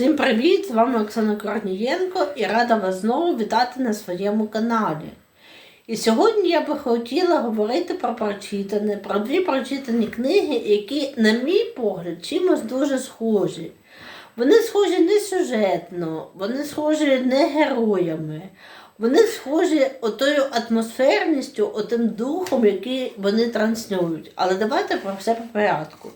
Всім привіт! З вами Оксана Корнієнко і рада вас знову вітати на своєму каналі. І сьогодні я би хотіла говорити про прочитане, про дві прочитані книги, які, на мій погляд, чимось дуже схожі. Вони схожі не сюжетно, вони схожі не героями. Вони схожі отою атмосферністю, отим духом, який вони транслюють. Але давайте про все по порядку.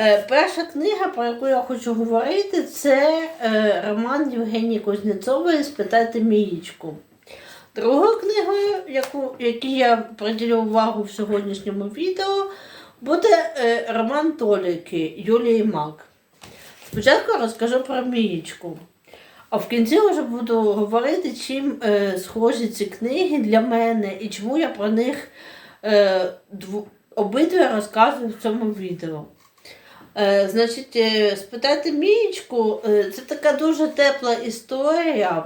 Е, Перша книга, про яку я хочу говорити, це е, роман Євгенії Кузнєцової Спитайте Мієчку. Другою книгою, яку, якій я приділю увагу в сьогоднішньому відео, буде е, роман Толіки Юлії Мак. Спочатку розкажу про Мієчку. А в кінці вже буду говорити, чим е, схожі ці книги для мене і чому я про них е, дву, обидві розказую в цьому відео. Е, значить, е, спитати Мієчку, е, це така дуже тепла історія,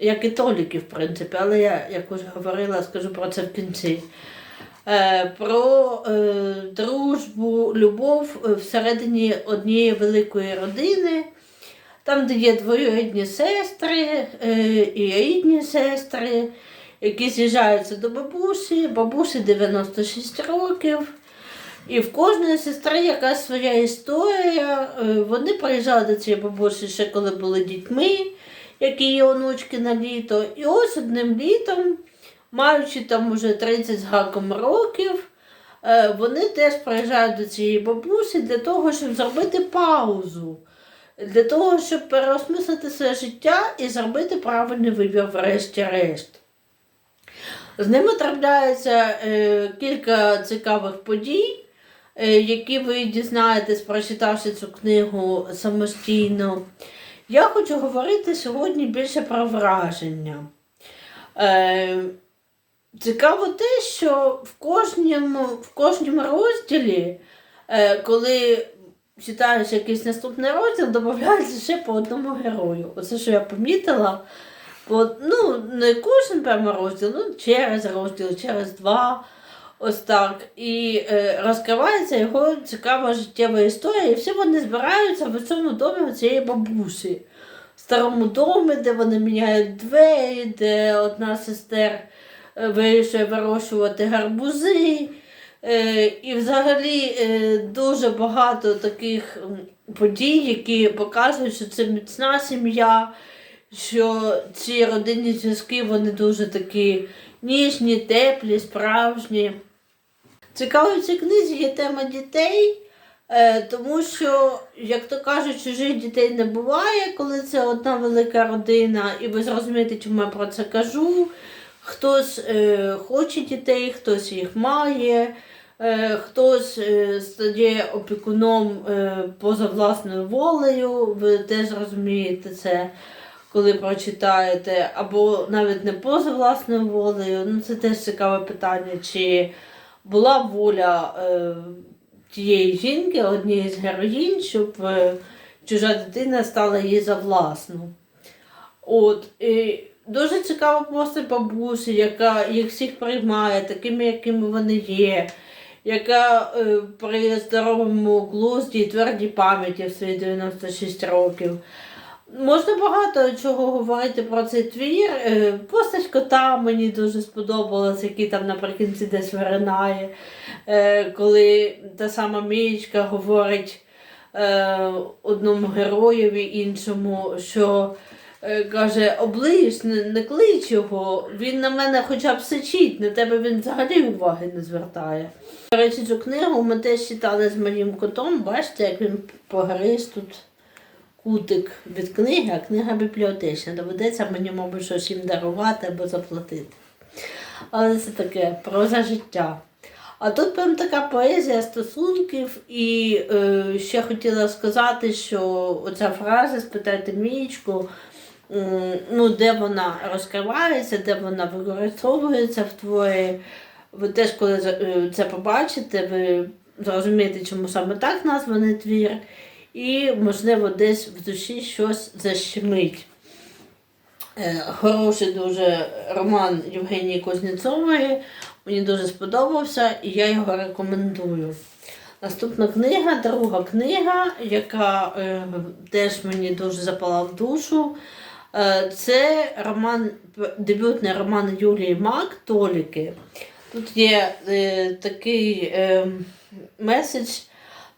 як і Толіки, в принципі, але я, як уже говорила, скажу про це в кінці. Про дружбу, любов всередині однієї великої родини, там, де є двоюрідні сестри і рідні сестри, які з'їжджаються до бабусі, бабусі 96 років. І в кожної сестри якась своя історія. Е, Вони приїжджали до цієї бабусі ще коли були дітьми, які є онучки на літо. І ось одним літом, маючи там уже 30 з гаком років, е, вони теж приїжджають до цієї бабусі для того, щоб зробити паузу, для того, щоб переосмислити своє життя і зробити правильний вибір врешті-решт. З ними трапляється е, кілька цікавих подій, які ви дізнаєтесь, прочитавши цю книгу самостійно. Я хочу говорити сьогодні більше про враження. Е, цікаво те, що в кожному, в кожному розділі, е, коли читаєш якийсь наступний розділ, додається ще по одному герою. Оце, що я помітила. Бо, ну, не кожен прямо розділ, ну, через розділ, через два. Ось так. І е, розкривається його цікава життєва історія, і всі вони збираються в цьому домі цієї бабусі. В старому домі, де вони міняють двері, де одна сестер е, вирішує вирощувати гарбузи. Е, і взагалі е, дуже багато таких подій, які показують, що це міцна сім'я, що ці родинні зв'язки вони дуже такі ніжні, теплі, справжні. Цікаво в цій книзі є тема дітей, е, тому що, як то кажуть, чужих дітей не буває, коли це одна велика родина, і ви зрозумієте, чому я про це кажу. Хтось е, хоче дітей, хтось їх має, е, хтось стає опікуном поза власною волею, ви теж розумієте це коли прочитаєте, або навіть не поза власною волею. Ну, це теж цікаве питання, чи була воля е, тієї жінки, однієї з героїнь, щоб е, чужа дитина стала їй за власну. От, і дуже цікава постать бабусі, яка їх всіх приймає, такими, якими вони є. Яка е, при здоровому глузді і твердій пам'яті в свої 96 років. Можна багато чого говорити про цей твір. Е, Постать кота мені дуже сподобалась, який там наприкінці десь виринає, Е, коли та сама Мієчка говорить е, одному героєві іншому, що каже, оближ, не, не клич його, він на мене хоча б сичить, на тебе він взагалі уваги не звертає. До речі, цю книгу ми теж читали з моїм котом, бачите, як він погриз тут кутик від книги, а книга бібліотечна. Доведеться мені, мабуть, щось їм дарувати або заплатити. Але це таке проза життя. А тут прям така поезія стосунків, і е, ще хотіла сказати, що оця фраза спитайте Мієчку, м, ну, де вона розкривається, де вона використовується в творі. Ви теж, коли е, це побачите, ви зрозумієте, чому саме так названий твір і, можливо, десь в душі щось защемить. Е, Хороший дуже роман Євгенії Кузнєцової. Мені дуже сподобався і я його рекомендую. Наступна книга, друга книга, яка е, теж мені дуже запала в душу. Е, це роман, дебютний роман Юлії Мак Толіки. Тут є е, такий е, меседж,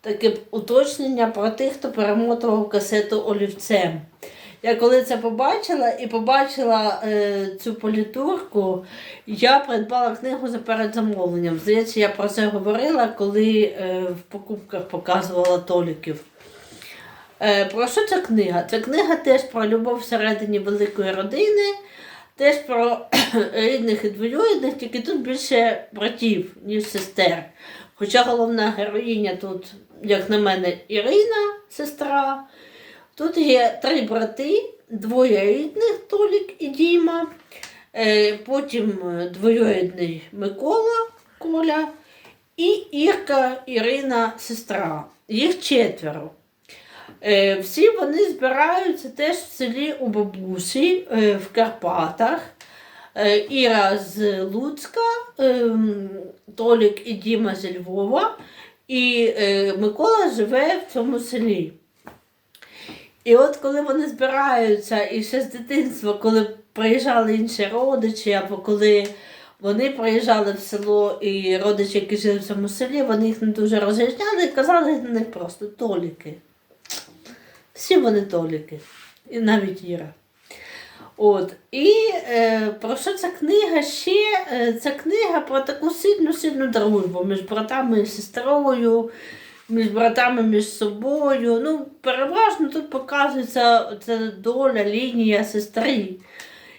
таке уточнення про тих, хто перемотував касету олівцем. Я коли це побачила і побачила е, цю політурку, я придбала книгу за передзамовленням. Здається, я про це говорила, коли е, в покупках показувала толіків. Е, про що ця книга? Ця книга теж про любов всередині великої родини, теж про рідних і двоюрідних, тільки тут більше братів, ніж сестер. Хоча головна героїня тут, як на мене, Ірина, сестра. Тут є три брати, двоє рідних Толік і Діма, е, потім е, двоюрідний Микола Коля і Ірка Ірина, сестра. Їх четверо. Е, Всі вони збираються теж в селі у бабусі в Карпатах. Іра з Луцька, ем, Толік і Діма з Львова, і е, Микола живе в цьому селі. І от коли вони збираються, і ще з дитинства, коли приїжджали інші родичі, або коли вони приїжджали в село і родичі, які жили в цьому селі, вони їх не дуже розрізняли і казали на них просто толіки. Всі вони толіки. І навіть Іра. От. І е, про що ця книга ще? Е, Ця книга про таку сильну сильну дружбу між братами і сестрою, між братами між собою. Ну, переважно тут показується ця доля, лінія сестри.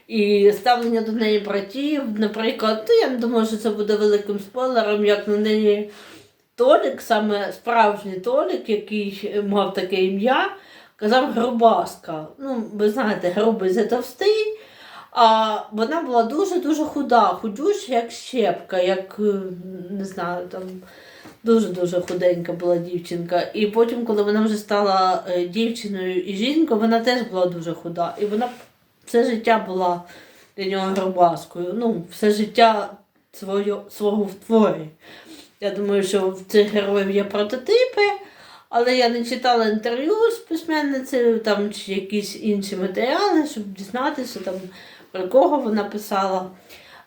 І ставлення до неї братів, наприклад, ну, я не думаю, що це буде великим спойлером, як на неї Толік, саме справжній Толік, який мав таке ім'я, казав Грубаска. Ну, ви знаєте, грубий це товстий. А вона була дуже-дуже худа, худюща, як щепка, як е, не знаю, там дуже-дуже худенька була дівчинка. І потім, коли вона вже стала е, дівчиною і жінкою, вона теж була дуже худа. І вона все життя була для нього грубаскою. Ну, все життя своє, свого в творі. Я думаю, що в цих героїв є прототипи, але я не читала інтерв'ю з письменницею там, чи якісь інші матеріали, щоб дізнатися, там, про кого вона писала.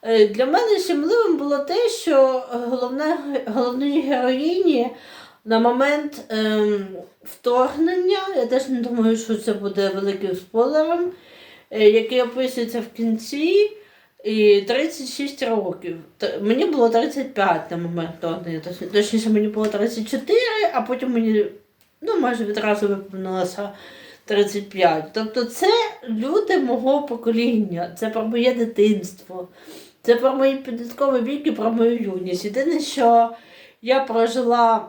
Е, Для мене щемливим було те, що головне, головній героїні на момент ем, вторгнення, я теж не думаю, що це буде великим спойлером, е, який описується в кінці, і 36 років. Мені було 35 на момент точ- точніше мені було 34, а потім мені ну, майже відразу виповнилося 35. Тобто це люди мого покоління, це про моє дитинство, це про мої підліткові вік і про мою юність. Єдине, що я прожила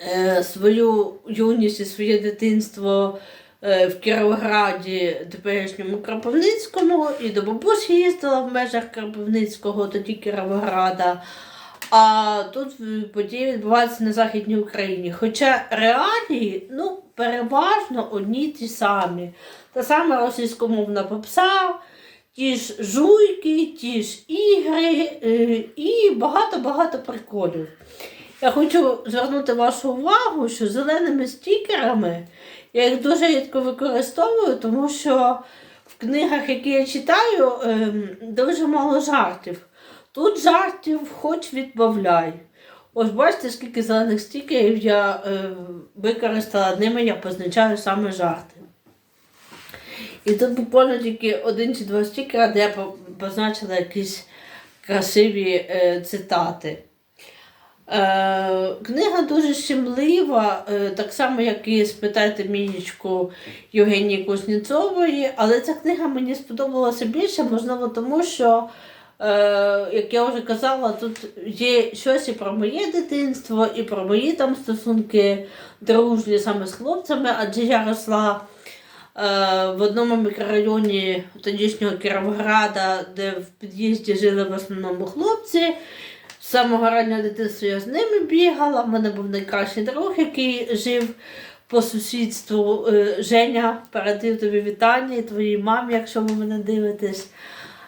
е, свою юність і своє дитинство в Кіровограді, теперішньому Кропивницькому, і до бабусі їздила в межах Кропивницького, тоді Кіровограда. А тут е, події відбуваються на Західній Україні. Хоча реалії ну, переважно одні ті самі. Та сама російськомовна попса, ті ж жуйки, ті ж ігри е, і багато-багато приколів. Я хочу звернути вашу увагу, що зеленими стікерами я їх дуже рідко використовую, тому що в книгах, які я читаю, ем, дуже мало жартів. Тут жартів хоч відбавляй. Ось бачите, скільки зелених стікерів я е, використала ними, я позначаю саме жарти. І тут буквально тільки один чи два стікера, де я позначила якісь красиві е, цитати. Е, книга дуже щемлива, е, так само, як і спитайте Мінічку Євгенії Кузнєцової, але ця книга мені сподобалася більше, можливо, тому що, е, як я вже казала, тут є щось і про моє дитинство, і про мої там стосунки дружні саме з хлопцями, адже я росла в одному мікрорайоні тодішнього Кіровограда, де в під'їзді жили в основному хлопці. З самого раннього дитинства я з ними бігала. У мене був найкращий друг, який жив по сусідству. Е, Женя, передаю тобі вітання і твоїй мамі, якщо ви мене дивитесь.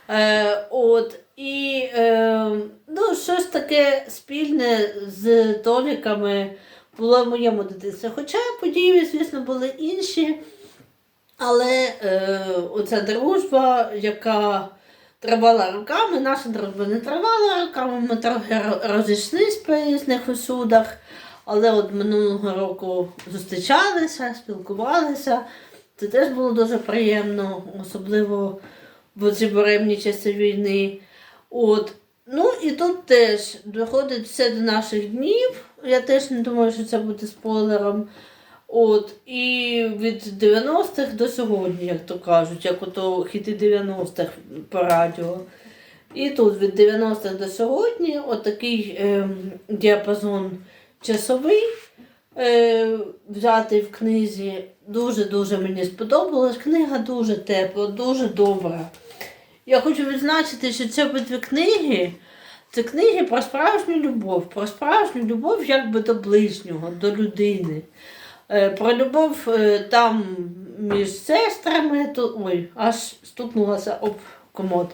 Е, от, і е, ну, щось таке спільне з Толіками було в моєму дитинстві. Хоча події, звісно, були інші. Але е, оця дружба, яка тривала роками, наша дружба не тривала роками, ми трохи ро- розійшлись по різних усюдах, але от минулого року зустрічалися, спілкувалися. Це теж було дуже приємно, особливо в ці буремні часи війни. От. Ну і тут теж доходить все до наших днів. Я теж не думаю, що це буде спойлером. От, і від 90-х до сьогодні, як то кажуть, як ото хіти 90-х по радіо. І тут від 90-х до сьогодні отакий ем, діапазон часовий е, взятий в книзі. Дуже-дуже мені сподобалась. Книга дуже тепла, дуже добра. Я хочу відзначити, що це обидві книги. Це книги про справжню любов, про справжню любов якби до ближнього, до людини. Е, Про любов е, там між сестрами, то, ой, аж стукнулася об комод.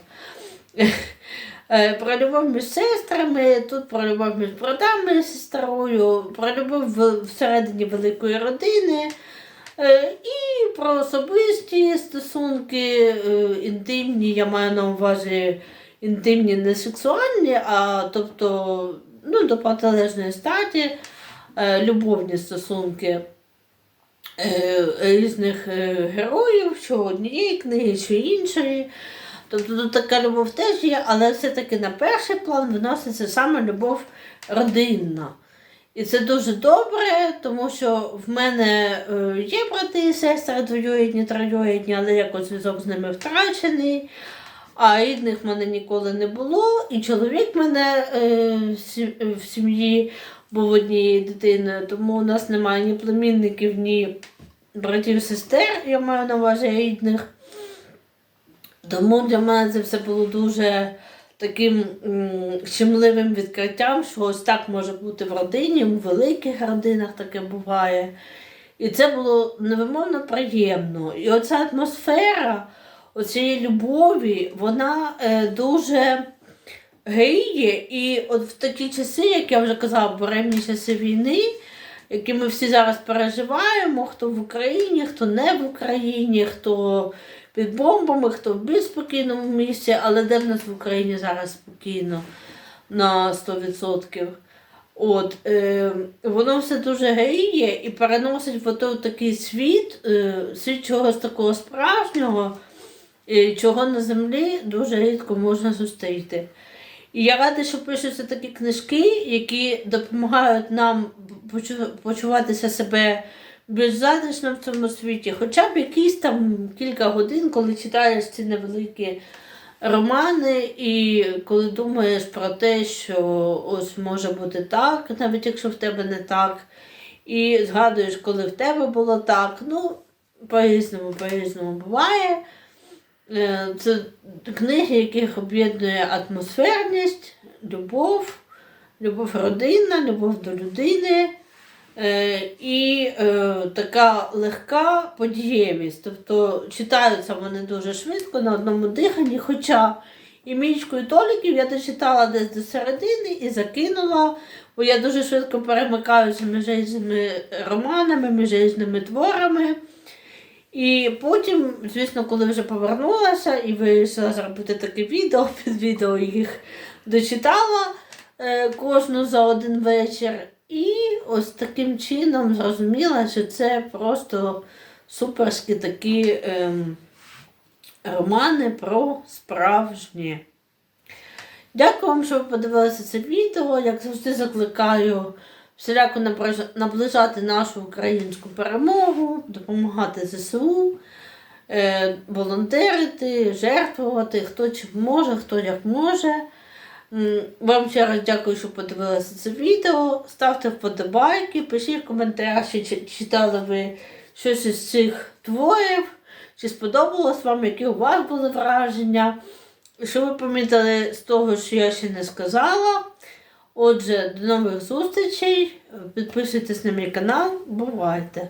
Е, Про любов між сестрами, тут про любов між братами і сестрою, про любов всередині великої родини. І про особисті стосунки, інтимні, я маю на увазі інтимні, не сексуальні, а тобто ну, до протилежної статі, любовні стосунки різних е, героїв, що однієї книги, що іншої. Тобто тут така любов теж є, але все-таки на перший план виноситься саме любов родинна. І це дуже добре, тому що в мене е, є брати і сестри двоюрідні, троюрідні, але якось зв'язок з ними втрачений. А рідних в мене ніколи не було. І чоловік в мене е, в сім'ї був однією дитиною, тому у нас немає ні племінників, ні братів, сестер, я маю на увазі рідних. Тому для мене це все було дуже таким щемливим відкриттям, що ось так може бути в родині, у великих родинах таке буває. І це було невимовно приємно. І оця атмосфера оцієї любові, вона е, дуже гріє. І от в такі часи, як я вже казала, буремні часи війни, які ми всі зараз переживаємо, хто в Україні, хто не в Україні, хто під бомбами, хто в більш спокійному місці, але де в нас в Україні зараз спокійно на 100%. От, е, воно все дуже гріє і переносить в ото такий світ, е, світ чогось такого справжнього, е, чого на землі дуже рідко можна зустріти. І я рада, що пишуться такі книжки, які допомагають нам почуватися себе більш затишно в цьому світі. Хоча б якісь там кілька годин, коли читаєш ці невеликі романи, і коли думаєш про те, що ось може бути так, навіть якщо в тебе не так, і згадуєш, коли в тебе було так, ну, по-різному, по-різному буває. Е, Це книги, яких об'єднує атмосферність, любов, любов родинна, любов до людини і е, така легка подієвість. Тобто читаються вони дуже швидко на одному диханні. Хоча і Мічку, і Толіків я дочитала десь до середини і закинула, бо я дуже швидко перемикаюся між різними романами, між різними творами. І потім, звісно, коли вже повернулася і вирішила зробити таке відео, під відео їх дочитала е, кожну за один вечір. І ось таким чином зрозуміла, що це просто суперські такі ем, романи про справжнє. Дякую вам, що ви подивилися це відео. Як завжди закликаю всіляко наближати нашу українську перемогу, допомагати ЗСУ, е, волонтерити, жертвувати, хто чим може, хто як може. Вам ще раз дякую, що подивилися це відео. Ставте вподобайки, пишіть в коментарях, чи- читали ви щось із цих творів, чи сподобалось вам, які у вас були враження. Що ви помітили з того, що я ще не сказала. Отже, до нових зустрічей. Підписуйтесь на мій канал. Бувайте!